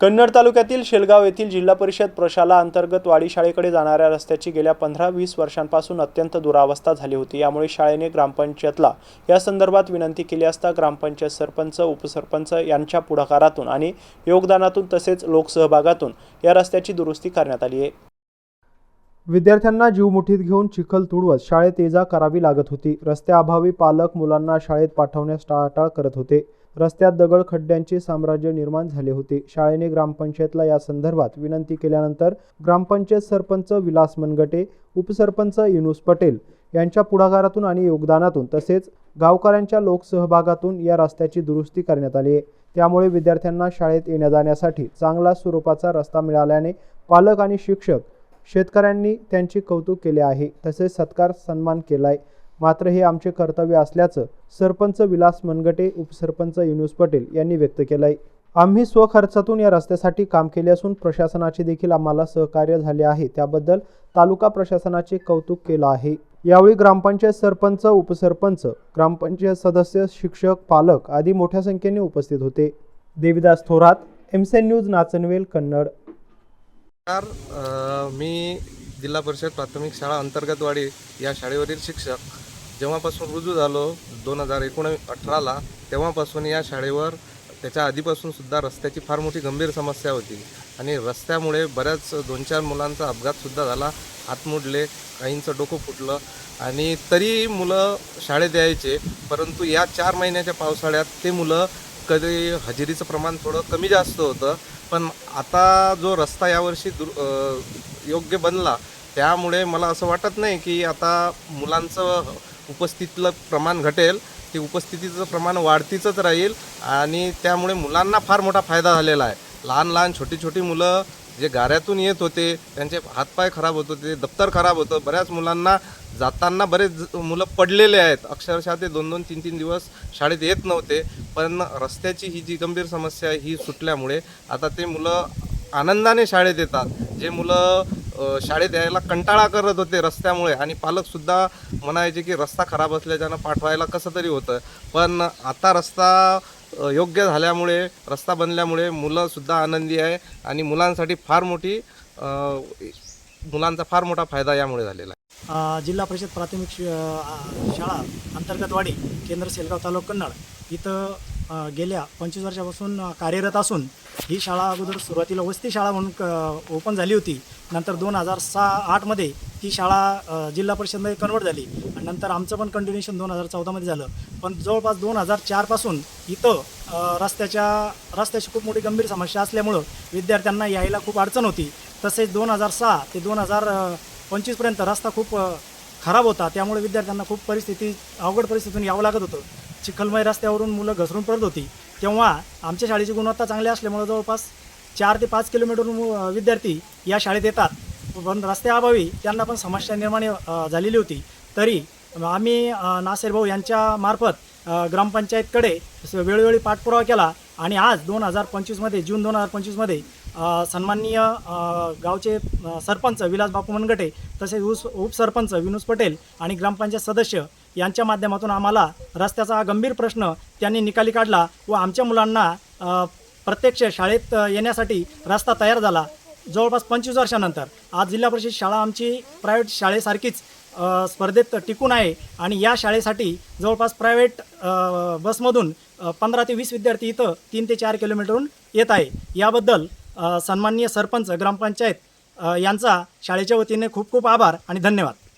कन्नड तालुक्यातील शेलगाव येथील जिल्हा परिषद प्रशाला अंतर्गत वाडी शाळेकडे जाणाऱ्या रस्त्याची गेल्या पंधरा वीस वर्षांपासून अत्यंत दुरावस्था झाली होती. यामुळे शाळेने ग्रामपंचायतला या संदर्भात विनंती केली असता ग्रामपंचायत सरपंच उपसरपंच यांच्या पुढाकारातून आणि योगदानातून तसेच लोकसहभागातून या रस्त्याची दुरुस्ती करण्यात आली आहे. विद्यार्थ्यांना जीव मुठीत घेऊन चिखल तुडवत शाळेत ये जा करावी लागत होती. रस्त्याअभावी पालक मुलांना शाळेत पाठवण्यास टाळाटाळ करत होते. रस्त्यात दगड खड्ड्यांचे साम्राज्य निर्माण झाले होते. शाळेने ग्रामपंचायतला या संदर्भात विनंती केल्यानंतर ग्रामपंचायत सरपंच विलास मनगटे उपसरपंच युनुस पटेल यांच्या पुढाकारातून आणि योगदानातून तसेच गावकऱ्यांच्या लोकसहभागातून या रस्त्याची दुरुस्ती करण्यात आली आहे. त्यामुळे विद्यार्थ्यांना शाळेत येण्या जाण्यासाठी चांगला स्वरूपाचा रस्ता मिळाल्याने पालक आणि शिक्षक शेतकऱ्यांनी त्यांचे कौतुक केले आहे. तसेच सत्कार सन्मान केला आहे मात्र हे आमचे कर्तव्य असल्याचं सरपंच विलास मनगटे उपसरपंच युनुस पटेल यांनी व्यक्त केलं आहे आम्ही स्वखर्चातून या रस्त्यासाठी काम केले असून प्रशासनाचे देखील आम्हाला सहकार्य झाले आहे. त्याबद्दल तालुका प्रशासनाचे कौतुक केलं आहे. यावेळी ग्रामपंचायत सरपंच उपसरपंच ग्रामपंचायत सदस्य शिक्षक पालक आदी मोठ्या संख्येने उपस्थित होते. देविदास थोरात एमसेन न्यूज नाचनवेल कन्नड. मी जिल्हा परिषद प्राथमिक शाळा अंतर्गतवाडी या शाळेवरील शिक्षक. जेव्हापासून रुजू झालो दोन हजार एकोण अठराला तेव्हापासून या शाळेवर त्याच्या आधीपासून सुद्धा रस्त्याची फार मोठी गंभीर समस्या होती. आणि रस्त्यामुळे बऱ्याच दोन चार मुलांचा अपघातसुद्धा झाला. हात मोडले काहींचं डोकं फुटलं. आणि तरी मुलं शाळेत यायचे परंतु या चार महिन्याच्या पावसाळ्यात ते मुलं कधी हजेरीचं प्रमाण थोडं कमी जास्त होतं. पण आता जो रस्ता यावर्षी दुर योग्य बनला त्यामुळे मला असं वाटत नाही की आता मुलांचं उपस्थितीतलं प्रमाण घटेल ते उपस्थितीचं प्रमाण वाढतीचंच राहील आणि त्यामुळे मुलांना फार मोठा फायदा झालेला आहे. लहान लहान छोटी छोटी मुलं जे गाऱ्यातून येत होते त्यांचे हातपाय खराब होत होते दप्तर खराब होतं बऱ्याच मुलांना जाताना बरेच ज- मुलं पडलेले आहेत. अक्षरशः ते दोन दोन तीन तीन दिवस शाळेत येत नव्हते पण रस्त्याची ही जी गंभीर समस्या आहे ही सुटल्यामुळे आता ते मुलं आनंदाने शाळेत येतात. जे मुलं शाळेत यायला कंटाळा करत होते रस्त्यामुळे. आणि पालकसुद्धा म्हणायचे की रस्ता खराब असल्याच्यानं पाठवायला कसं तरी होतं. पण आता रस्ता योग्य झाल्यामुळे रस्ता बनल्यामुळे मुलंसुद्धा आनंदी आहे आणि मुलांसाठी फार मोठी मुलांचा फार मोठा फायदा यामुळे झालेला आहे. जिल्हा परिषद प्राथमिक श- शाळा अंतर्गतवाडी केंद्र सेलगाव तालुका कन्नड इथं गेल्या पंचवीस वर्षापासून कार्यरत असून ही शाळा अगोदर सुरुवातीला वस्ती शाळा म्हणून क- ओपन झाली होती. नंतर दोन हजार सहा आठमध्ये ती शाळा जिल्हा परिषदमध्ये कन्वर्ट झाली. आणि नंतर आमचं पण कंटिन्युएशन दोन हजार चौदामध्ये झालं. पण जवळपास दोन हजार चारपासून इथं रस्त्याच्या रस्त्याची खूप मोठी गंभीर समस्या असल्यामुळं विद्यार्थ्यांना यायला खूप अडचण होती. तसेच दोन हजार सहा ते दोन हजार पंचवीसपर्यंत रस्ता खूप खराब होता. त्यामुळे विद्यार्थ्यांना खूप परिस्थिती अवघड परिस्थितीतून यावं लागत होतं. चिखलमय रस्त्यावरून मुलं घसरून पडत होती. तेव्हा आमच्या शाळेची गुणवत्ता चांगली असल्यामुळे जवळपास चार ते पाच किलोमीटर मु- विद्यार्थी या शाळेत येतात. पण रस्त्याअभावी त्यांना पण समस्या निर्माण झालेली होती. तरी आम्ही नासेर भाऊ यांच्या मार्फत ग्रामपंचायतकडे वेळोवेळी पाठपुरावा केला आणि आज दोन हजार पंचवीसमध्ये जून दोन हजार पंचवीसमध्ये सन्माननीय गावचे सरपंच विलास बापू मनगटे तसेच उस उपसरपंच विनोद पटेल आणि ग्रामपंचायत सदस्य यांच्या माध्यमातून आम्हाला रस्त्याचा हा गंभीर प्रश्न त्यांनी निकाली काढला व आमच्या मुलांना प्रत्यक्ष शाळेत येण्यासाठी रस्ता तयार झाला. जवळपास पंचवीस वर्षानंतर आज जिल्हा परिषद शाळा आमची प्रायव्हेट शाळेसारखीच स्पर्धेत टिकून आहे आणि या शाळेसाठी जवळपास प्रायव्हेट बसमधून पंधरा ते वीस विद्यार्थी इथं तीन ते चार किलोमीटरहून येत आहे. याबद्दल सन्माननीय सरपंच ग्रामपंचायत यांचा शाळेच्या वतीने खूप खूप आभार आणि धन्यवाद.